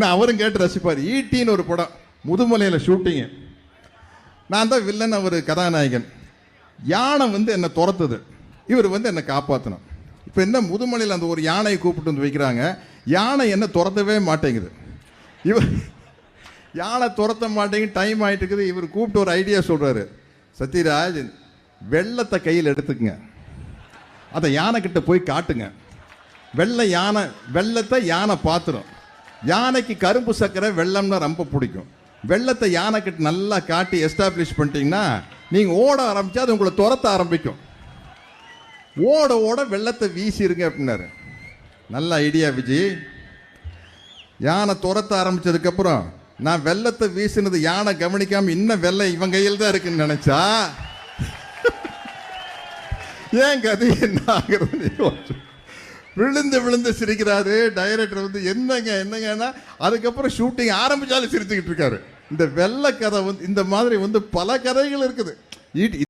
நான் அவரும் கேட்டு ரசிப்பார். ஈட்டின்னு ஒரு படம். முதுமலையில் ஷூட்டிங்கு நான் தான் வில்லன் அவர் கதாநாயகன். யானை வந்து என்னை துரத்துது. இவர் வந்து என்னை காப்பாற்றணும் இப்போ என்ன முதுமலையில் அந்த ஒரு யானையை கூப்பிட்டு வந்து வைக்கிறாங்க. யானை என்ன துரத்தவே மாட்டேங்குது. இவர் யானை துரத்த மாட்டேங்குது டைம் ஆகிட்டு இருக்குது. இவர் கூப்பிட்டு ஒரு ஐடியா சொல்கிறாரு சத்யராஜ் வெள்ளத்தை கையில் எடுத்துக்கங்க. அதை யானை போய் காட்டுங்க. வெள்ளை யானை வெள்ளத்தை யானை பார்த்துரும் யானைக்கு கரும்பு சர்க்கரை வெள்ளம்னா ரொம்ப பிடிக்கும். வெள்ளத்தை யானை கிட்ட நல்லா காட்டி எஸ்டாப்ளிஷ் பண்ணிட்டீங்கன்னா நீங்கள் ஓட ஆரம்பித்தா அது உங்களை துரத்த ஆரம்பிக்கும். ஓட ஓட வெள்ளத்தை வீசிருங்க அப்படின்னாரு. நல்ல ஐடியா விஜி. யானை துரத்த ஆரம்பித்ததுக்கப்புறம் நான் வெள்ளத்தை வீசினது யானை கவனிக்காமல் இன்னும் வெள்ளம் இவன் கையில் தான் இருக்குன்னு நினச்சா? ஏன் கதை என்ன ஆகுறது விழுந்து விழுந்து சிரிக்கிறாரு. டைரக்டர் வந்து என்னங்க என்னங்கன்னா அதுக்கப்புறம் ஷூட்டிங் ஆரம்பிச்சாலும் சிரிச்சுக்கிட்டு இருக்காரு. இந்த வெள்ளை கதை வந்து இந்த மாதிரி வந்து பல கதைகள் இருக்குது.